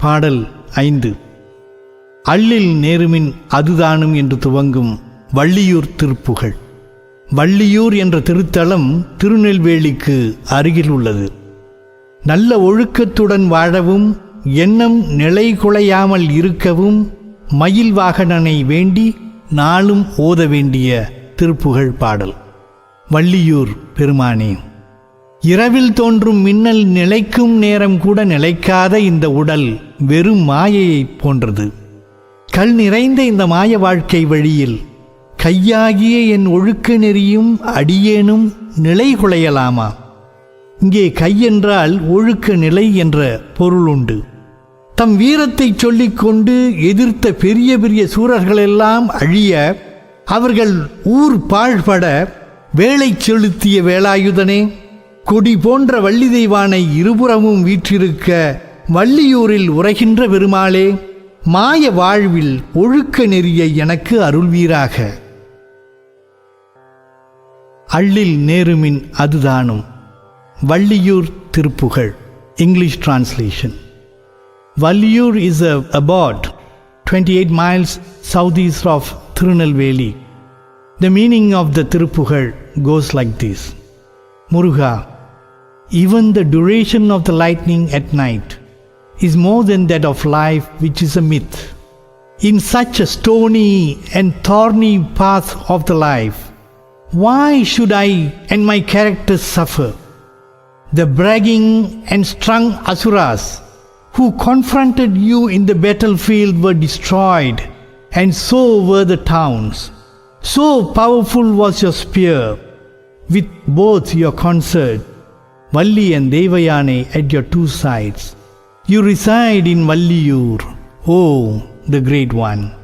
பாடல் ஐந்து. அள்ளில் நேருமின் அதுதானும் என்று துவங்கும் வள்ளியூர் திருப்புகழ். வள்ளியூர் என்ற திருத்தலம் திருநெல்வேலிக்கு அருகில் உள்ளது. நல்ல ஒழுக்கத்துடன் வாழவும் எண்ணம் நிலை குலையாமல் இருக்கவும் மயில் வாகனனை வேண்டி நாளும் ஓத வேண்டிய திருப்புகழ் பாடல். வள்ளியூர் பெருமானே. இரவில் தோன்றும் மின்னல் நிலைக்கும் நேரம் கூட நிலைக்காத இந்த உடல் வெறும் மாயையைப் போன்றது. கல் நிறைந்த இந்த மாய வாழ்க்கை வழியில் கையாகிய என் ஒழுக்க நெறியும் அடியேனும் நிலை குலையலாமா? இங்கே கையென்றால் ஒழுக்க நிலை என்ற பொருள் உண்டு. தம் வீரத்தை சொல்லிக்கொண்டு எதிர்த்த பெரிய பெரிய சூரர்களெல்லாம் அழிய அவர்கள் ஊர் பாழ்பட வேலை செலுத்திய வேலாயுதனே கொடி போன்ற வள்ளி தெய்வானை இருபுறமும் வீற்றிருக்க வள்ளியூரில் உரைகின்ற பெருமாளே மாய வாழ்வில் ஒழுக்க நெறியை எனக்கு அருள்வீராக. அள்ளில் நேருமின் அதுதானும். Valliyur Thiruppugazh English translation Valliyur is a about 28 miles southeast of Tirunelveli. The meaning of the Tirupugal goes like this. Muruga, even the duration of the lightning at night is more than that of life, which is a myth. In such a stony and thorny path of the life, why should I and my characters suffer? The bragging and strung asuras who confronted you in the battlefield were destroyed, and so were the towns. So powerful was your spear, with both your concert, Valli and Devayane at your two sides. You reside in Valliyur, O the Great One.